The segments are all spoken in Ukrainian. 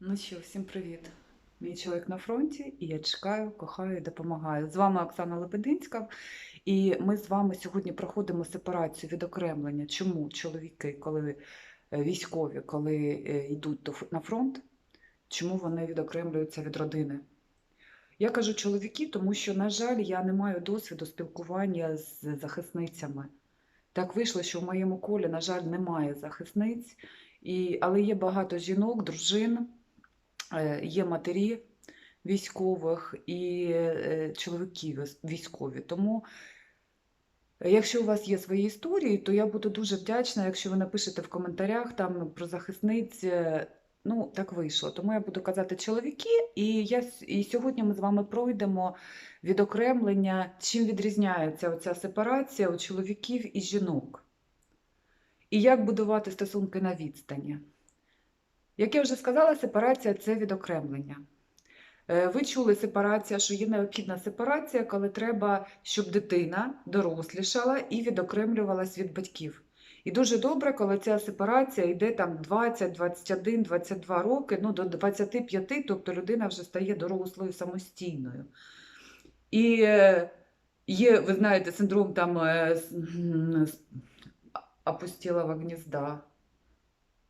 Ну що, всім привіт. Мій чоловік на фронті, і я чекаю, кохаю і допомагаю. З вами Оксана Лебединська, і ми з вами сьогодні проходимо сепарацію відокремлення. Чому чоловіки, коли е, військові, коли е, йдуть на фронт, чому вони відокремлюються від родини? Я кажу чоловіки, тому що, на жаль, я не маю досвіду спілкування з захисницями. Так вийшло, що в моєму колі, на жаль, немає захисниць, і, але є багато жінок, дружин, є матері військових і е, чоловіки військові. Тому, е, якщо у вас є свої історії, то я буду дуже вдячна, якщо ви напишете в коментарях там про захисниць. е, Ну, так вийшло. Тому я буду казати чоловіки, і я і сьогодні ми з вами пройдемо відокремлення, чим відрізняється оця сепарація у чоловіків і жінок. І як будувати стосунки на відстані. Як я вже сказала, сепарація це відокремлення. Е, Ви чули сепарація, що є необхідна сепарація, коли треба, щоб дитина дорослішала і відокремлювалась від батьків. І дуже добре, коли ця сепарація йде там 20, 21, 22 роки, ну до 25, тобто людина вже стає дорослою самостійною. І е, є, ви знаєте, синдром там е, опустілого гнізда.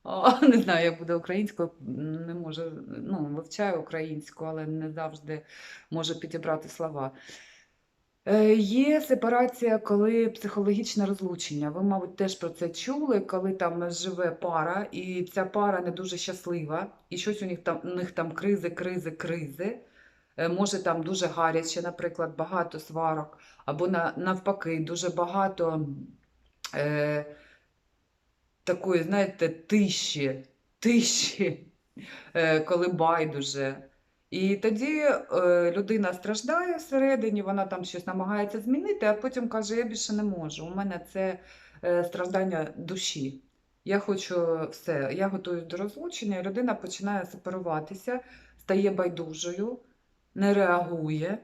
Не знаю, як буде українською, не можу, ну, вивчаю українську, але не завжди можу підібрати слова. Е, Є сепарація, коли психологічне розлучення. Ви, мабуть, теж про це чули, коли там живе пара, і ця пара не дуже щаслива, і щось у них там, у них там кризи, кризи, кризи. Е, Може там дуже гаряче, наприклад, багато сварок, або на, навпаки, дуже багато е, такої, знаєте, тиші, тиші, е, коли байдуже. І тоді е, людина страждає всередині, вона там щось намагається змінити, а потім каже: Я більше не можу. У мене це е, страждання душі. Я хочу все, я готуюсь до розлучення, людина починає сепаруватися, стає байдужою, не реагує.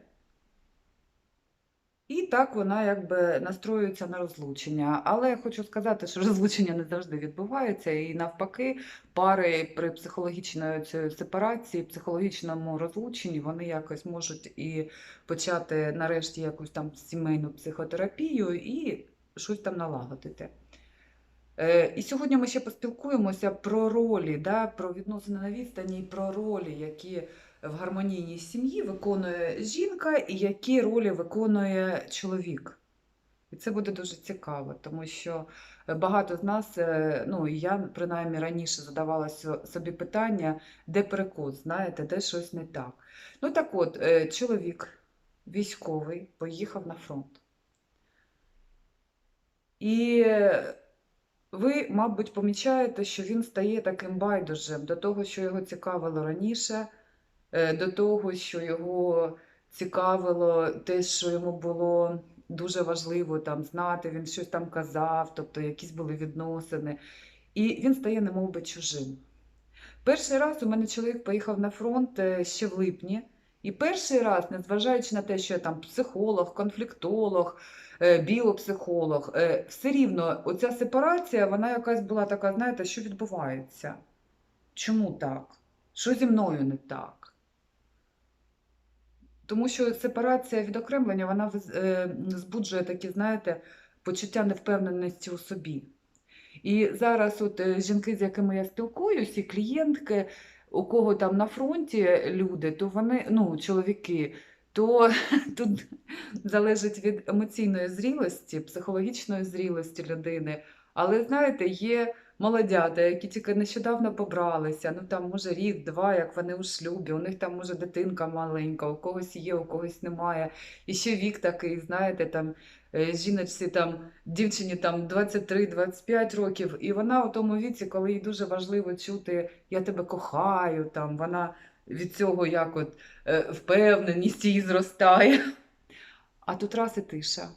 І так вона якби настроюється на розлучення. Але я хочу сказати, що розлучення не завжди відбувається, і навпаки, пари при психологічній цій сепарації, психологічному розлученні, вони якось можуть і почати нарешті якусь там сімейну психотерапію і щось там налагодити. Е, І сьогодні ми ще поспілкуємося про ролі, да, про відносини на відстані і про ролі, які в гармонійній сім'ї виконує жінка і які ролі виконує чоловік. І це буде дуже цікаво, тому що багато з нас, е, ну я принаймні раніше задавала собі питання, де перекос, знаєте, де щось не так. Ну так от, е, чоловік військовий поїхав на фронт. І ви, мабуть, помічаєте, що він стає таким байдужим до того, що його цікавило раніше, до того, що його цікавило те, що йому було дуже важливо там знати, він щось там казав, тобто якісь були відносини. І він стає немов би чужим. Перший раз у мене чоловік поїхав на фронт е, ще в липні. І перший раз, незважаючи на те, що я там психолог, конфліктолог, е, біопсихолог, е, все рівно оця сепарація, вона якась була така, знаєте, що відбувається? Чому так? Що зі мною не так? Тому що сепарація відокремлення, вона е, збуджує такі, знаєте, почуття невпевненості у собі. І зараз от е, жінки, з якими я спілкуюсь, і клієнтки, у кого там на фронті люди, то вони, ну, чоловіки, то тут залежить від емоційної зрілості, психологічної зрілості людини. Але знаєте, є молодята, які тільки нещодавно побралися, ну там може рік-два, як вони у шлюбі, у них там може дитинка маленька, у когось є, у когось немає. І ще вік такий, знаєте, там е, жіночці там дівчині там 23-25 років, і вона у тому віці, коли їй дуже важливо чути Я тебе кохаю, там вона від цього як от е, впевненість її зростає. А тут раз і тиша.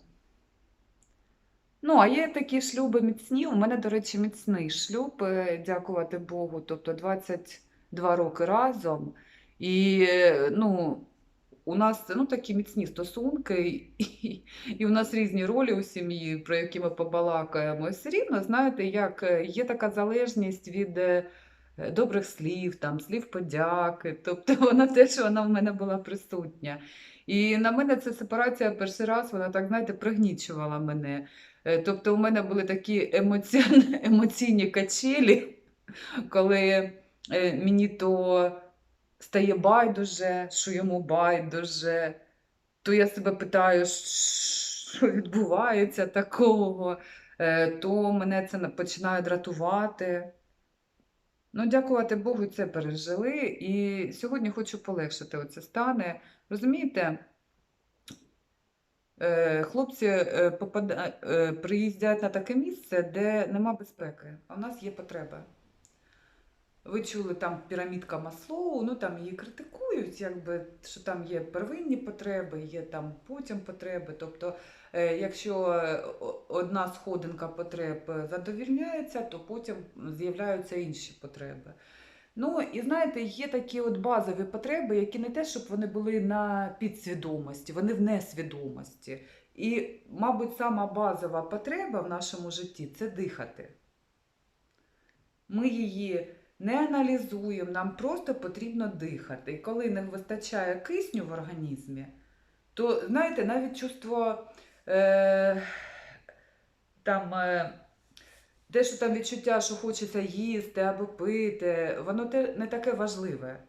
Ну, а є такі шлюби міцні. У мене, до речі, міцний шлюб, е, дякувати Богу, тобто 22 роки разом. І е, ну, у нас ну, такі міцні стосунки, і, і у нас різні ролі у сім'ї, про які ми побалакаємо. Все рівно, знаєте, як е, є така залежність від добрих слів, там, слів подяки. Тобто вона теж вона в мене була присутня. І на мене ця сепарація перший раз, вона так, знаєте, пригнічувала мене. Е, Тобто у мене були такі емоціон- емоційні качелі, коли е, мені то стає байдуже, що йому байдуже, то я себе питаю, що відбувається такого, Е, то мене це на- починає дратувати. Ну, дякувати Богу, це пережили. І сьогодні хочу полегшити оці стани. Розумієте, Хлопці е, е, приїздять на таке місце, де нема безпеки, а в нас є потреба. Ви чули там пірамідка Маслоу, ну там її критикують, якби, що там є первинні потреби, є там потім потреби. Тобто, е, якщо е, одна сходинка потреб е, задовільняється, то потім з'являються інші потреби. Ну, і знаєте, є такі от базові потреби, які не те, щоб вони були на підсвідомості, вони в несвідомості. І, мабуть, сама базова потреба в нашому житті це дихати. Ми її не аналізуємо, нам просто потрібно дихати. І коли не вистачає кисню в організмі, то, знаєте, навіть чувство е, там. Е, те, що там відчуття, що хочеться їсти або пити, воно не таке важливе.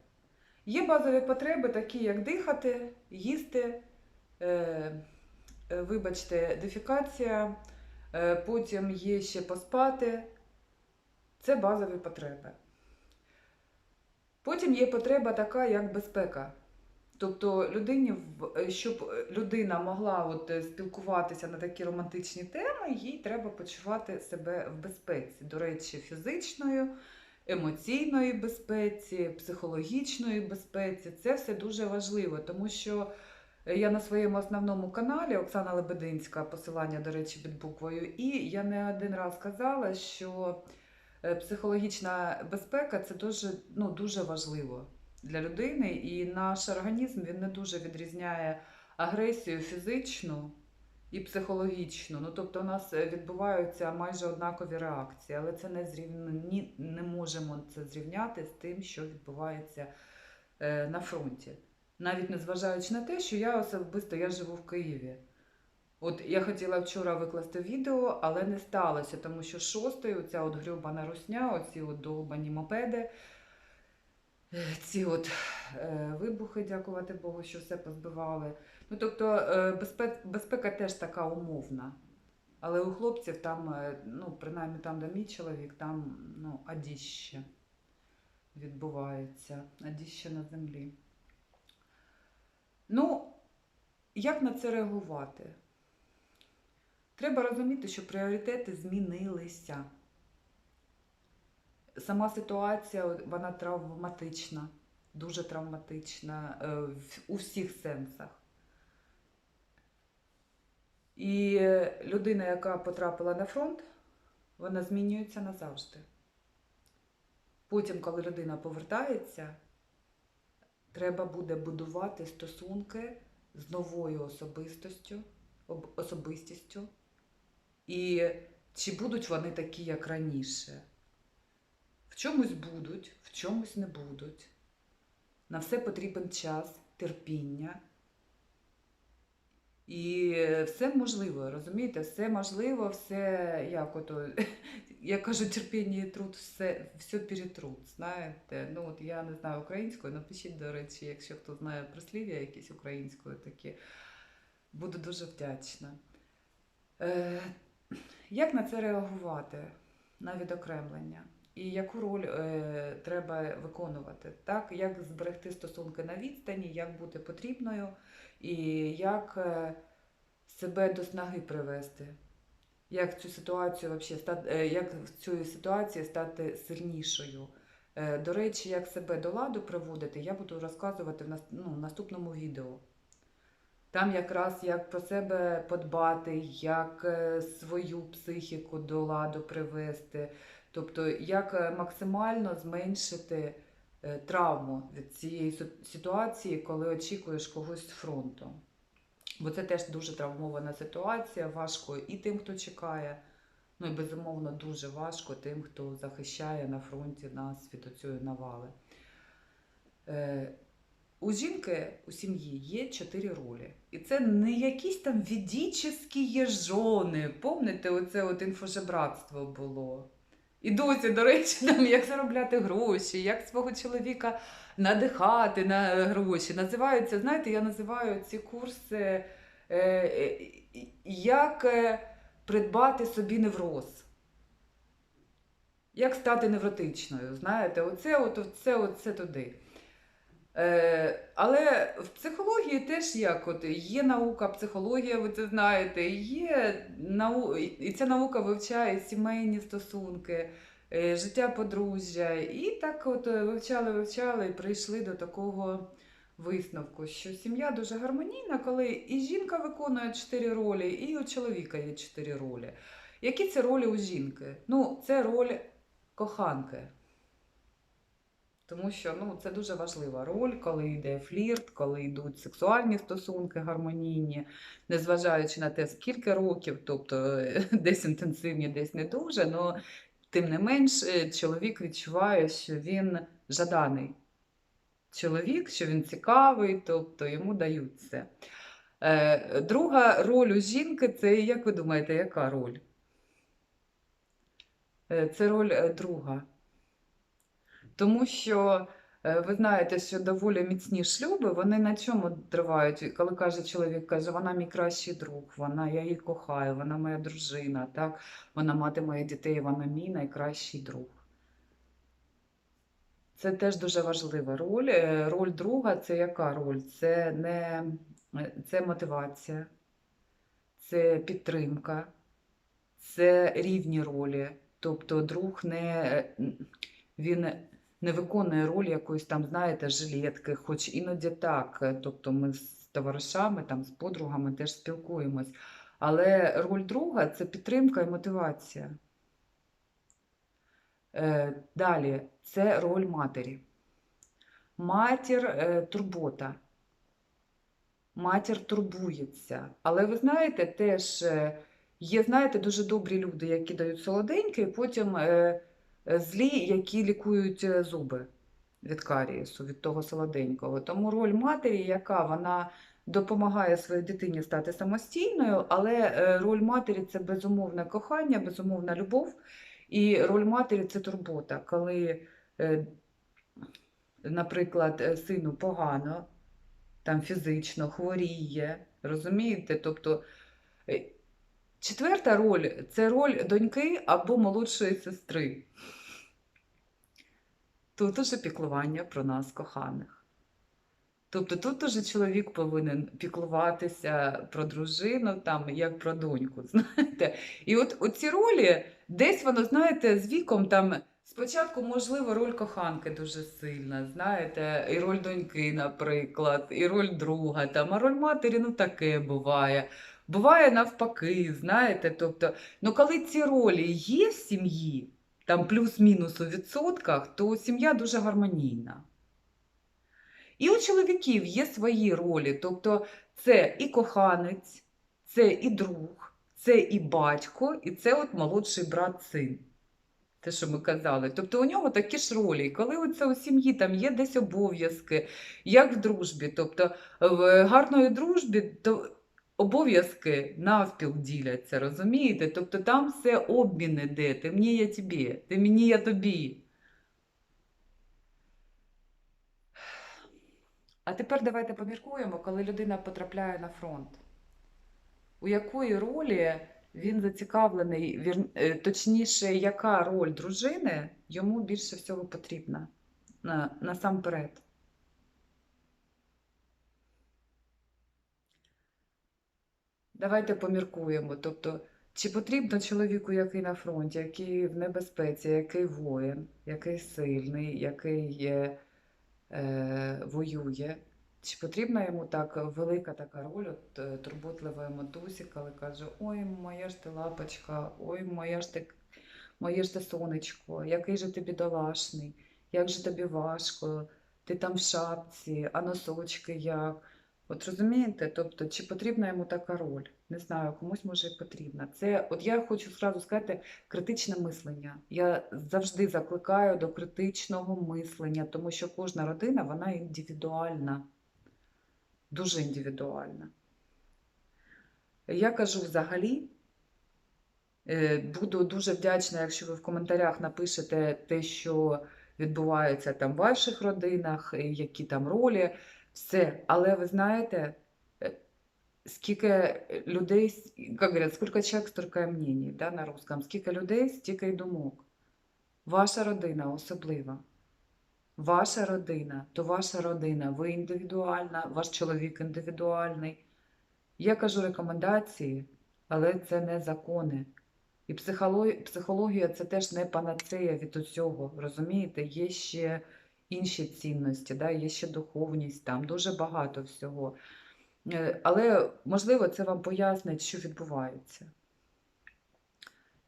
Є базові потреби, такі як дихати, їсти, е, е, вибачте, дефікація, е, потім є ще поспати. Це базові потреби. Потім є потреба така, як безпека. Тобто людині, в- щоб людина могла от е, спілкуватися на такі романтичні теми, їй треба почувати себе в безпеці. До речі, фізичною, емоційної безпеці, психологічної безпеці. Це все дуже важливо, тому що я на своєму основному каналі Оксана Лебединська, посилання, до речі, під буквою І, я не один раз казала, що е, психологічна безпека це дуже, ну, дуже важливо для людини, і наш організм він не дуже відрізняє агресію фізичну і психологічну. Ну, тобто, у нас е, відбуваються майже однакові реакції, але це не зрівні, не можемо це зрівняти з тим, що відбувається е, на фронті. Навіть незважаючи на те, що я особисто я живу в Києві. От я хотіла вчора викласти відео, але не сталося, тому що шостий, оця от грьобана русня, оці от довбані мопеди, ці от е, вибухи, дякувати Богу, що все позбивали. Ну, тобто е, безпека, теж така умовна. Але у хлопців там, е, ну, принаймні там, де мій чоловік, там ну, адіще відбувається, адіще на землі. Ну, як на це реагувати? Треба розуміти, що пріоритети змінилися. Сама ситуація вона травматична, дуже травматична е, у всіх сенсах. І людина, яка потрапила на фронт, вона змінюється назавжди. Потім, коли людина повертається, треба буде будувати стосунки з новою особистостю, особистістю. І чи будуть вони такі, як раніше? В чомусь будуть, в чомусь не будуть. На все потрібен час, терпіння. І все можливо, розумієте, все можливо, все як ото, я кажу, терпіння і труд, все, все перетрут, знаєте. Ну от я не знаю українською, напишіть, до речі, якщо хто знає прислів'я якісь українською такі, буду дуже вдячна. Е, як на це реагувати? На відокремлення? І яку роль е, треба виконувати? Так, як зберегти стосунки на відстані, як бути потрібною, і як е, себе до снаги привести? Як цю ситуацію вообще стати, е, як в цій ситуації стати сильнішою? Е, До речі, як себе до ладу приводити, я буду розказувати в нас- ну, в наступному відео. Там якраз як про себе подбати, як е, свою психіку до ладу привести, тобто як е, максимально зменшити е, травму від цієї ситуації, коли очікуєш когось з фронту. Бо це теж дуже травмована ситуація, важко і тим, хто чекає, Ну і безумовно дуже важко тим, хто захищає на фронті нас від цієї навали. Е, у жінки у сім'ї є чотири ролі. І це не якісь там ведічні є жони. Помните, оце от інфожебратство було. І досі, до речі, там як заробляти гроші, як свого чоловіка надихати на гроші. Називаються, знаєте, я називаю ці курси е, е, як е, придбати собі невроз. Як стати невротичною, знаєте, оце, от, оце, оце туди. Е, але в психології теж як от є наука, психологія, ви це знаєте, є нау... і ця наука вивчає сімейні стосунки, е, життя подружжя. І так от вивчали, вивчали і прийшли до такого висновку, що сім'я дуже гармонійна, коли і жінка виконує чотири ролі, і у чоловіка є чотири ролі. Які це ролі у жінки? Ну, це роль коханки. Тому що ну, це дуже важлива роль, коли йде флірт, коли йдуть сексуальні стосунки гармонійні, незважаючи на те, скільки років, тобто десь інтенсивні, десь не дуже, але тим не менш е, чоловік відчуває, що він жаданий. Чоловік, що він цікавий, тобто йому дають це. Е, Друга роль у жінки це, як ви думаєте, яка роль? Е, Це роль друга. Тому що е, ви знаєте, що доволі міцні шлюби, вони на чому тривають? Коли каже чоловік, каже, вона мій кращий друг, вона, я її кохаю, вона моя дружина, так? вона мати моїх дітей, вона мій найкращий друг. Це теж дуже важлива роль. Е, Роль друга це яка роль? Це не е, це мотивація, це підтримка, це рівні ролі. Тобто друг не він не виконує роль якоїсь там, знаєте, жилетки, хоч іноді так. Тобто ми з товаришами, там, з подругами теж спілкуємось. Але роль друга це підтримка і мотивація. Е, Далі, це роль матері. Матір е, турбота. Матір турбується. Але ви знаєте, теж е, є, знаєте, дуже добрі люди, які дають солоденьке, і потім злі, які лікують е, зуби від карієсу, від того солоденького. Тому роль матері, яка вона допомагає своїй дитині стати самостійною, але е, роль матері це безумовне кохання, безумовна любов. І роль матері це турбота, коли, е, наприклад, сину погано, там фізично хворіє, розумієте? Тобто четверта роль це роль доньки або молодшої сестри. Тут уже піклування про нас, коханих. Тобто тут уже чоловік повинен піклуватися про дружину, там, як про доньку, знаєте. І от оці ролі, десь воно, знаєте, з віком там спочатку, можливо, роль коханки дуже сильна, знаєте, і роль доньки, наприклад, і роль друга, там, а роль матері, ну таке буває. Буває навпаки, знаєте. Тобто, ну коли ці ролі є в сім'ї, там плюс-мінус у відсотках, то сім'я дуже гармонійна. І у чоловіків є свої ролі, тобто це і коханець, це і друг, це і батько, і це от молодший брат син. Те, що ми казали. Тобто у нього такі ж ролі. І коли оце у сім'ї там є десь обов'язки, як в дружбі, тобто в гарної дружбі, то обов'язки навпіл діляться, розумієте? Тобто там все обмін іде, ти мені, я тобі, ти мені, я тобі. А тепер давайте поміркуємо, коли людина потрапляє на фронт. У якої ролі він зацікавлений, е, точніше, яка роль дружини йому більше всього потрібна на, насамперед? Давайте поміркуємо. Тобто, чи потрібно чоловіку, який на фронті, який в небезпеці, який воїн, який сильний, який є, е, воює, чи потрібна йому так велика така роль от, е, турботливої матусі, коли каже: Ой, моя ж ти лапочка, ой, моя ж ти, моє ж ти сонечко, який же ти бідолашний, як же тобі важко, ти там в шапці, а носочки як? От розумієте, тобто, чи потрібна йому така роль? Не знаю, комусь може і потрібна. Це, от я хочу зразу сказати, критичне мислення. Я завжди закликаю до критичного мислення, тому що кожна родина, вона індивідуальна, дуже індивідуальна. Я кажу взагалі, е, буду дуже вдячна, якщо ви в коментарях напишете те, що відбувається там в ваших родинах, які там ролі, все. Але ви знаєте, е, скільки людей, як говорять, скільки чоловік, стільки і мнений, да, на русском, скільки людей, стільки й думок. Ваша родина особлива. Ваша родина, то ваша родина, ви індивідуальна, ваш чоловік індивідуальний. Я кажу рекомендації, але це не закони. І психологія це теж не панацея від усього. Розумієте, є ще інші цінності, да? є ще духовність, там дуже багато всього. Е, Але можливо, це вам пояснить, що відбувається.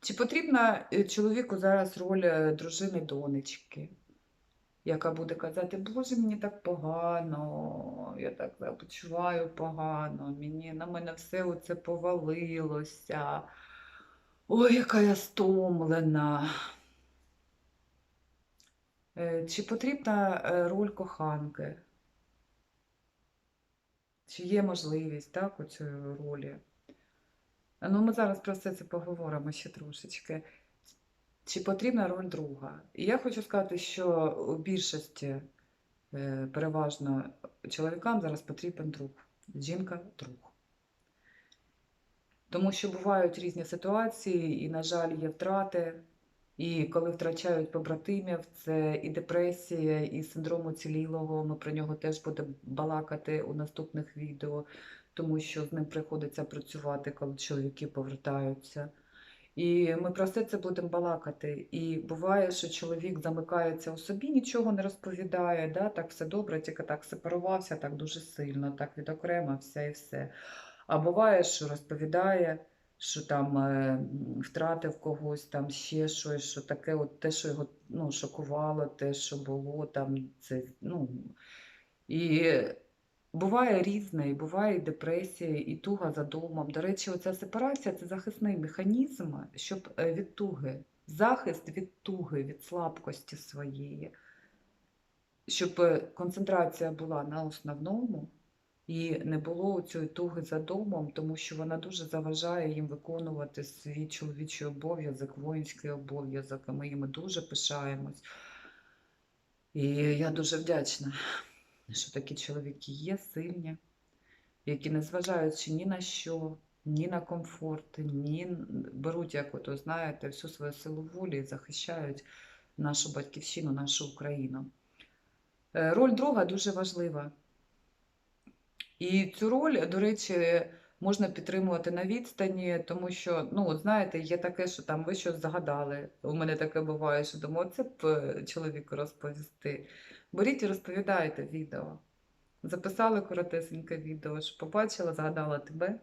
Чи потрібна е, чоловіку зараз роль е, дружини донечки, яка буде казати, Боже, мені так погано, я так почуваю погано, мені на мене все оце повалилося. Ой, яка я стомлена. Е, Чи потрібна е, роль коханки? Чи є можливість так, у цієї ролі? Ну, ми зараз про все це поговоримо ще трошечки. Чи потрібна роль друга? І я хочу сказати, що у більшості е, переважно чоловікам зараз потрібен друг. Жінка друг. Тому що бувають різні ситуації, і, на жаль, є втрати. І коли втрачають побратимів, це і депресія, і синдром уцілілого. Ми про нього теж будемо балакати у наступних відео, тому що з ним приходиться працювати, коли чоловіки повертаються. І ми про все це будемо балакати. І буває, що чоловік замикається у собі, нічого не розповідає, да? так все добре, тільки так сепарувався, так дуже сильно, так відокремився і все. А буває, що розповідає, що там е, втратив когось, там ще щось, що таке, от те, що його ну, шокувало, те, що було там, це, ну, і буває різне, і буває і депресія, і туга за домом. До речі, оця сепарація це захисний механізм, щоб е, від туги, захист від туги, від слабкості своєї, щоб е, концентрація була на основному. І не було цієї туги за домом, тому що вона дуже заважає їм виконувати свій чоловічий обов'язок, воїнський обов'язок, і ми їм дуже пишаємось. І я дуже вдячна, що такі чоловіки є сильні, які, незважаючи ні на що, ні на комфорт, ні беруть, як ото, знаєте, всю свою силу волі і захищають нашу батьківщину, нашу Україну. Е, Роль друга дуже важлива. І цю роль, до речі, можна підтримувати на відстані, тому що, ну, знаєте, є таке, що там ви щось загадали. У мене таке буває, що думаю, це б е, чоловіку розповісти. Беріть і розповідайте відео. Записали коротесеньке відео, що побачила, згадала тебе.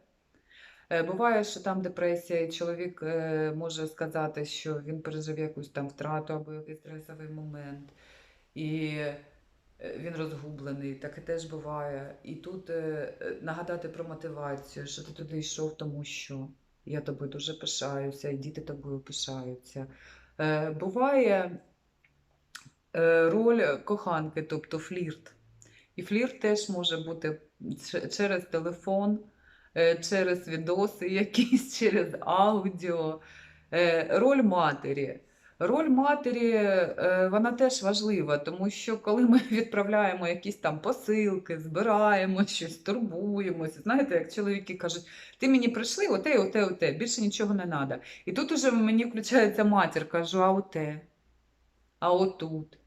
Е, Буває, що там депресія, і чоловік е, може сказати, що він пережив якусь там втрату або якийсь стресовий момент. І він розгублений, таке теж буває. І тут е, е, нагадати про мотивацію, що ти туди йшов, тому що я тобою дуже пишаюся, і діти тобою пишаються. Е, Буває е, роль коханки, тобто флірт. І флірт теж може бути через телефон, е, через відоси якісь, через аудіо. Е, Роль матері. Роль матері е, вона теж важлива, тому що коли ми відправляємо якісь там посилки, збираємо щось, турбуємося. Знаєте, як чоловіки кажуть, ти мені прийшли, оте, оте, оте, більше нічого не треба. І тут уже мені включається матір, кажу, а оте, а отут.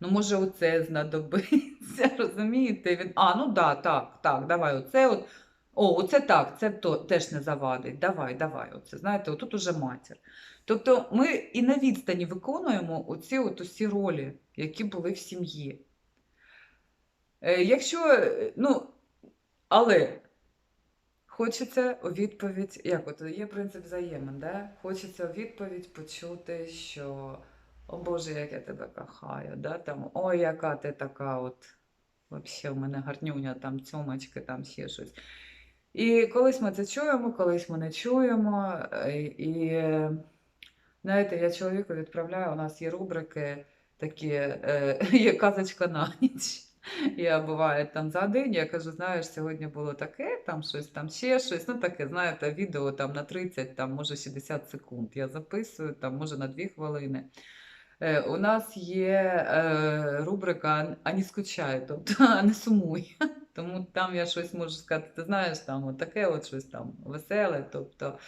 Ну, може, оце знадобиться, розумієте? Він, а, ну да, так, так, давай, оце от. О, оце так, це то, теж не завадить. Давай, давай, оце. Знаєте, отут уже матір. Тобто ми і на відстані виконуємо оці от усі ролі, які були в сім'ї. Е, Якщо, е, ну, але хочеться у відповідь, як от є принцип взаємин, да? хочеться у відповідь почути, що о Боже, як я тебе кохаю, да? Там, ой, яка ти така от Взагалі, у мене гарнюня, там цьомочки, там ще щось. І колись ми це чуємо, колись ми не чуємо. е, І знаєте, я чоловіку відправляю, у нас є рубрики такі, е, є казочка на ніч. Я буває там за день, я кажу, знаєш, сьогодні було таке, там щось, там ще щось. Ну таке, знаєте, відео там на 30, там може 60 секунд. Я записую, там може на 2 хвилини. Е, У нас є е, рубрика «А не тобто «А не сумуй. Тому там я щось можу сказати, ти знаєш, там таке от щось там веселе. Тобто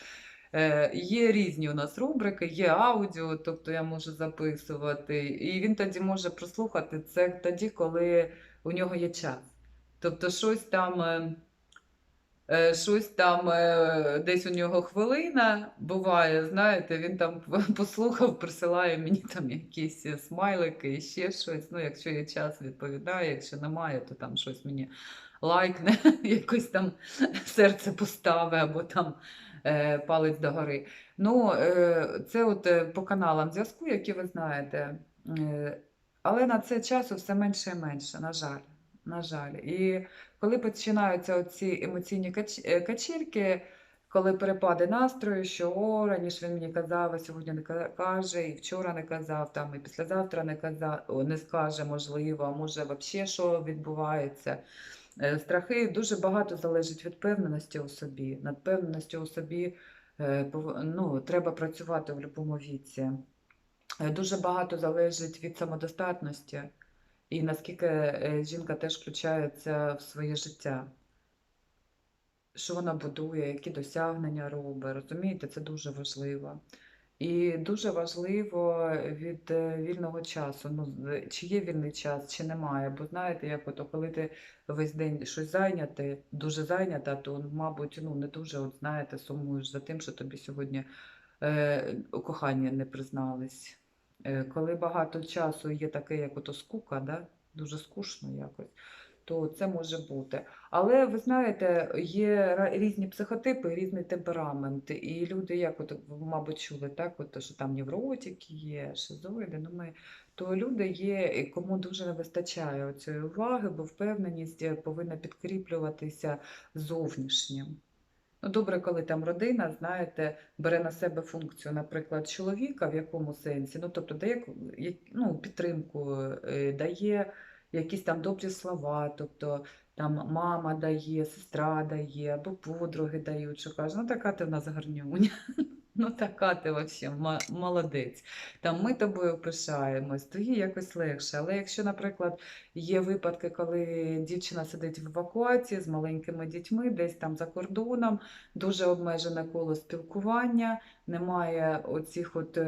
е, є різні у нас рубрики, є аудіо, тобто я можу записувати. І він тоді може прослухати це тоді, коли у нього є час. Тобто щось там. Е, Щось там е, десь у нього хвилина буває, знаєте, він там послухав, присилає мені там якісь смайлики і ще щось. Ну, якщо є час, відповідає, якщо немає, то там щось мені лайкне, якось там серце поставить або там е, палець догори. Ну, це от по каналам зв'язку, які ви знаєте. Але на це часу все менше і менше, на жаль. На жаль. І коли починаються оці емоційні кач- е, коли перепади настрою, що о, раніше він мені казав, а сьогодні не каже, і вчора не казав, там, і післязавтра не казав, не скаже, можливо, а може взагалі що відбувається. Е, Страхи дуже багато залежить від впевненості у собі. Над впевненістю у собі е, ну, треба працювати в будь-якому віці. Дуже багато залежить від самодостатності і наскільки е, жінка теж включається в своє життя. Що вона будує, які досягнення робить, розумієте, це дуже важливо. І дуже важливо від е, вільного часу. Ну, чи є вільний час, чи немає. Бо знаєте, як ото, коли ти весь день щось зайнятий, дуже зайнята, то, мабуть, ну, не дуже, от, знаєте, сумуєш за тим, що тобі сьогодні е, у коханні не признались. Е, коли багато часу є таке, як ото скука, да? дуже скучно якось, то це може бути. Але ви знаєте, є різні психотипи, різний темперамент. І люди, як от, мабуть, чули, так, от, що там невротики є, шизоїди, ну, ми, то люди є, кому дуже не вистачає цієї уваги, бо впевненість е, повинна підкріплюватися зовнішнім. Ну, добре, коли там родина, знаєте, бере на себе функцію, наприклад, чоловіка в якому сенсі, ну, тобто дає ну, підтримку, е, дає якісь там добрі слова, тобто там мама дає, сестра дає, або подруги дають, що каже, ну така ти в нас гарнюня. Ну, така ти взагалі молодець. Там ми тобою пишаємось, то їй якось легше. Але якщо, наприклад, є випадки, коли дівчина сидить в евакуації з маленькими дітьми, десь там за кордоном, дуже обмежене коло спілкування, немає оцих от.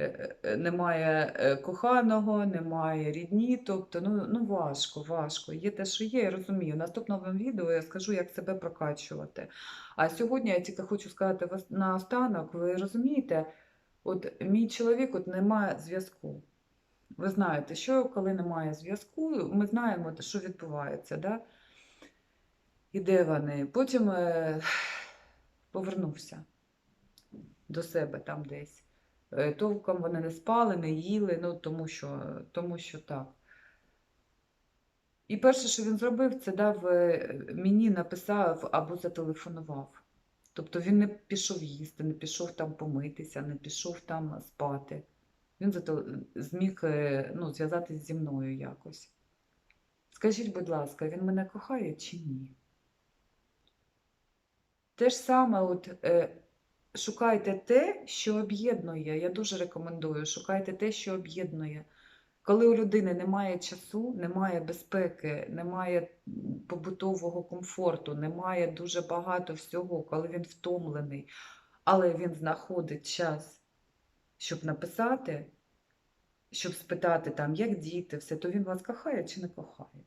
Е, е, Немає е, коханого, немає рідні, тобто ну, ну важко, важко. Є те, що є, я розумію. В наступному відео я скажу, як себе прокачувати. А сьогодні я тільки хочу сказати вас наостанок, ви розумієте, от мій чоловік от немає зв'язку. Ви знаєте, що коли немає зв'язку, ми знаємо, що відбувається. Да? І де вони? Потім повернувся до себе там десь. Е, Толком вони не спали, не їли, ну тому що, тому що так. І перше, що він зробив, це дав е, мені написав або зателефонував. Тобто він не пішов їсти, не пішов там помитися, не пішов там спати. Він зміг е, ну, зв'язатись зі мною якось. Скажіть, будь ласка, він мене кохає чи ні? Те ж саме, от, шукайте те, що об'єднує. Я дуже рекомендую, шукайте те, що об'єднує. Коли у людини немає часу, немає безпеки, немає побутового комфорту, немає дуже багато всього, коли він втомлений, але він знаходить час, щоб написати, щоб спитати, там, як діти, все, то він вас кохає чи не кохає.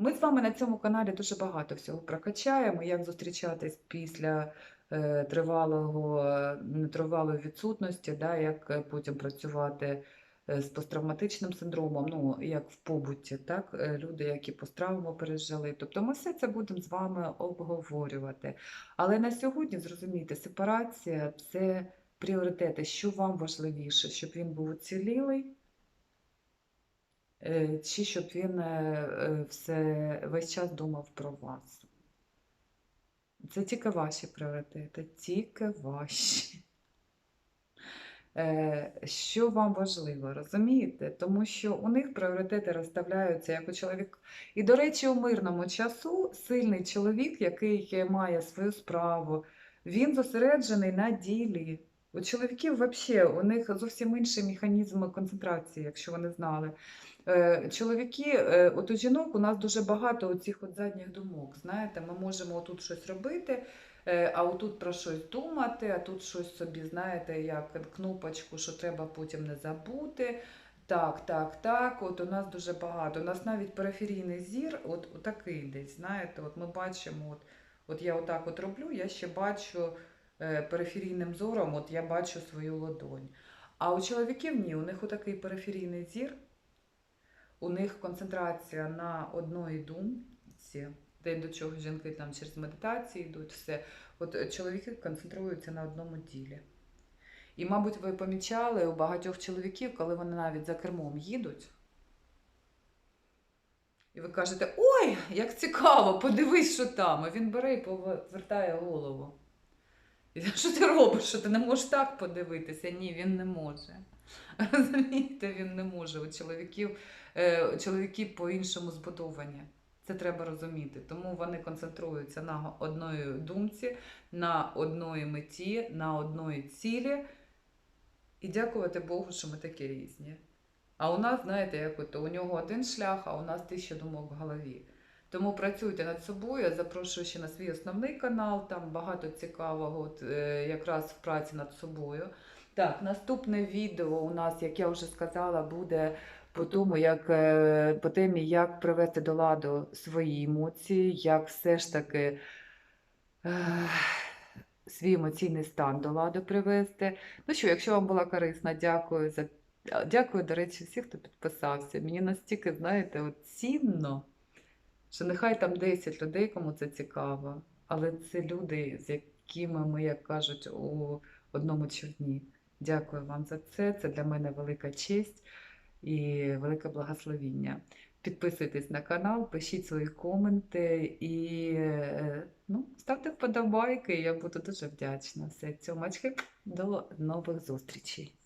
Ми з вами на цьому каналі дуже багато всього прокачаємо, як зустрічатись після е, тривалого, нетривалої відсутності, да, як е, потім працювати е, з посттравматичним синдромом, ну, як в побуті, так, люди, які посттравму пережили. Тобто ми все це будемо з вами обговорювати. Але на сьогодні, зрозумійте, сепарація – це пріоритети, що вам важливіше, щоб він був уцілілий, Чи щоб він е, е, все весь час думав про вас? Це тільки ваші пріоритети, тільки ваші. Е, Що вам важливо, розумієте? Тому що у них пріоритети розставляються як у чоловік. І, до речі, у мирному часу сильний чоловік, який має свою справу, він зосереджений на ділі. У чоловіків взагалі у них зовсім інший механізм концентрації, якщо ви не знали. Е, Чоловіки, е, от у жінок у нас дуже багато цих от задніх думок. Знаєте, ми можемо тут щось робити, е, а отут про щось думати, а тут щось собі, знаєте, як кнопочку, що треба потім не забути. Так, так, так. От у нас дуже багато. У нас навіть периферійний зір, от, от такий десь, знаєте, от ми бачимо, от, от я отак от роблю, я ще бачу периферійним зором, от я бачу свою ладонь. А у чоловіків ні, у них отакий периферійний зір, у них концентрація на одної думці, де до чого жінки там через медитації йдуть, все. От е, чоловіки концентруються на одному ділі. І, мабуть, ви помічали у багатьох чоловіків, коли вони навіть за кермом їдуть. І ви кажете, ой, як цікаво, подивись, що там. А він бере і повертає голову. І що ти робиш? Що ти не можеш так подивитися? Ні, він не може. Розумієте, він не може. У чоловіків, чоловіки по-іншому збудовані. Це треба розуміти. Тому вони концентруються на одної думці, на одної меті, на одної цілі. І дякувати Богу, що ми такі різні. А у нас, знаєте, як от у нього один шлях, а у нас тисяча думок в голові. Тому працюйте над собою. Я запрошую ще на свій основний канал, там багато цікавого, от, е, якраз в праці над собою. Так, наступне відео у нас, як я вже сказала, буде по тому, як е, по темі, як привести до ладу свої емоції, як все ж таки е, свій емоційний стан до ладу привести. Ну що, якщо вам була корисна, дякую за дякую, до речі, всіх, хто підписався. Мені настільки, знаєте, от цінно, що нехай там 10 людей, кому це цікаво, але це люди, з якими ми, як кажуть, у одному човні. Дякую вам за це. Це для мене велика честь і велике благословіння. Підписуйтесь на канал, пишіть свої коменти і е, ну, ставте вподобайки. Я буду дуже вдячна. Все, цьомачки, до нових зустрічей.